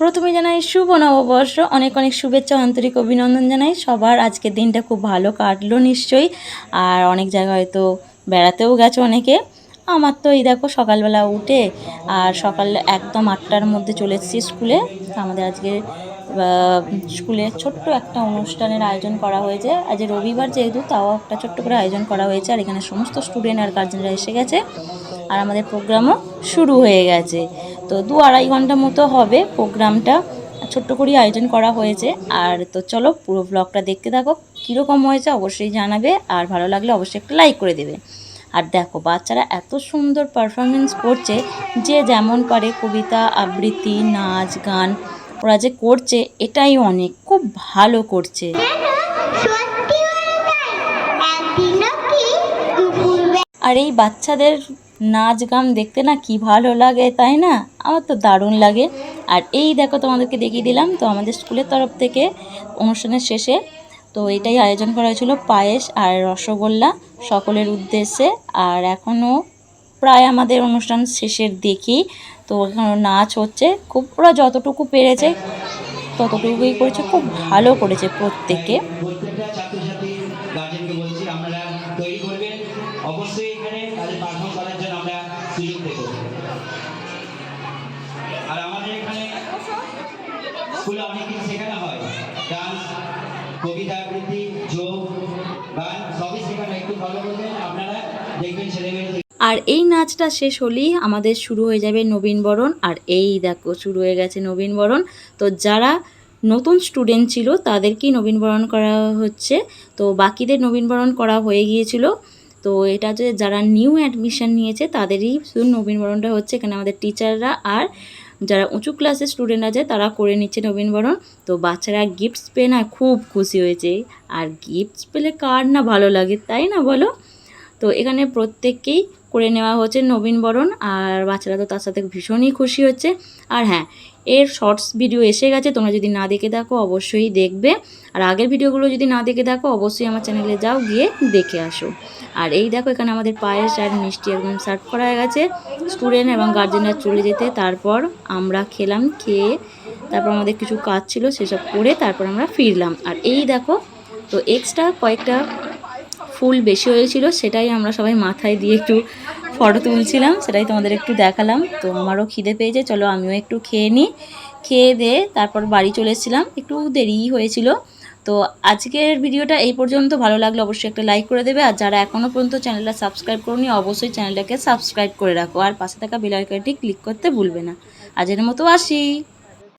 প্রথমে জানাই শুভ নববর্ষ। অনেক অনেক শুভেচ্ছা, আন্তরিক অভিনন্দন জানাই। সবার আজকের দিনটা খুব ভালো কাটলো নিশ্চয়ই। আর অনেক জায়গায় হয়তো বেড়াতেও গেছে অনেকে। আমার তো এই দেখো সকালবেলা উঠে আর সকাল একদম আটটার মধ্যে চলে এসেছি স্কুলে। আমাদের আজকে স্কুলে ছোট্ট একটা অনুষ্ঠানের আয়োজন করা হয়েছে। আজ রবিবার যেহেতু, তাও একটা ছোট্ট করে আয়োজন করা হয়েছে। আর এখানে সমস্ত স্টুডেন্ট আর গার্জেনরা এসে গেছে। আর আমাদের প্রোগ্রামও শুরু হয়ে গেছে। তো দু আড়াই ঘণ্টা মতো হবে প্রোগ্রামটা। ছোট্ট করেই আয়োজন করা হয়েছে। আর তো চলো পুরো ব্লগটা দেখতে থাকো। কীরকম হয়েছে অবশ্যই জানাবে। আর ভালো লাগলে অবশ্যই একটা লাইক করে দেবে। আর দেখো, বাচ্চারা এত সুন্দর পারফরমেন্স করছে যে যেমন পারে কবিতা, আবৃত্তি, নাচ, গান ওরা যে করছে এটাই অনেক। খুব ভালো করছে। আর এই বাচ্চাদের নাচ গান দেখতে না কি ভালো লাগে, তাই না? আমার তো দারুণ লাগে। আর এই দেখো তোমাদেরকে দেখিয়ে দিলাম, তো আমাদের স্কুলের তরফ থেকে অনুষ্ঠানের শেষে, তো এটাই আয়োজন করা হয়েছিল পায়েস আর রসগোল্লা সকলের উদ্দেশ্যে। আর এখনও প্রায় আমাদের অনুষ্ঠান শেষের দেখি তো এখানে নাচ হচ্ছে। খুব, ওরা যতটুকু পেরেছে, ততটুকুই করেছে, খুব ভালো করেছে প্রত্যেকে অবশ্যই এখানে তাদের পারফর্ম করার জন্য আমরা সুযোগ স্কুলে অনেক কিছু শেখানো হয়। ডান্স, কবিতা, আবৃত্তি, যোগ, গান, সবই শেখানো একটু করবেন আপনারা দেখবেন ছেলেমেয়েরা আর এই নাচটা শেষ হলেই আমাদের শুরু হয়ে যাবে নবীনবরণ আর এই দেখো, শুরু হয়ে গেছে নবীনবরণ তো যারা নতুন স্টুডেন্ট ছিল, তাদেরকেই নবীনবরণ করা হচ্ছে। তো বাকিদের নবীনবরণ করা হয়ে গিয়েছিল। তো এটা যে যারা নিউ অ্যাডমিশন নিয়েছে, তাদেরই শুধু নবীনবরণটা হচ্ছে। এখানে আমাদের টিচাররা আর যারা উঁচু ক্লাসের স্টুডেন্ট আছে, তারা করে নিচ্ছে নবীনবরণ তো বাচ্চারা গিফটস পেয়ে না খুব খুশি হয়েছে। আর গিফটস পেলে কার না ভালো লাগে, তাই না বলো? তো এখানে প্রত্যেককেই করে নেওয়া হচ্ছে নবীনবরণ আর বাচ্চারা তো তার সাথে ভীষণই খুশি হচ্ছে। আর হ্যাঁ এর শর্টস ভিডিও এসে গেছে, তোমরা যদি না দেখে থাকো অবশ্যই দেখবে। আর আগের ভিডিওগুলো যদি না দেখে থাকো, অবশ্যই আমার চ্যানেলে যাও, গিয়ে দেখে আসো। আর এই দেখো, এখানে আমাদের পায়েস আর মিষ্টি একদম সার্ভ করা হয়ে গেছে। স্টুডেন্ট এবং গার্জেনরা চলে যেতে, তারপর আমরা খেলাম, খেয়ে তারপর আমাদের কিছু কাজ ছিল, সেসব করে তারপর আমরা ফিরলাম। আর এই দেখো, তো এক্সট্রা কয়েকটা ফুল বেশি হয়েছিল, সেটাই আমরা সবাই মাথায় দিয়ে একটু ফটো তুলছিলাম, সেটাই তোমাদের একটু দেখালাম। তো আমারও খিদে পেয়েছে, চলো আমিও একটু খেয়ে নিই। খেয়ে দিয়ে তারপর বাড়ি চলে এসেছিলাম, একটু দেরিই হয়েছিল। তো আজকের ভিডিওটা এই পর্যন্ত, ভালো লাগলে অবশ্যই একটা লাইক করে দেবে। আর যারা এখনও পর্যন্ত চ্যানেলটা সাবস্ক্রাইব করনি, অবশ্যই চ্যানেলটাকে সাবস্ক্রাইব করে রাখো। আর পাশে থাকা বেল আইকনটি ক্লিক করতে ভুলবে না। আজের মতো আসি।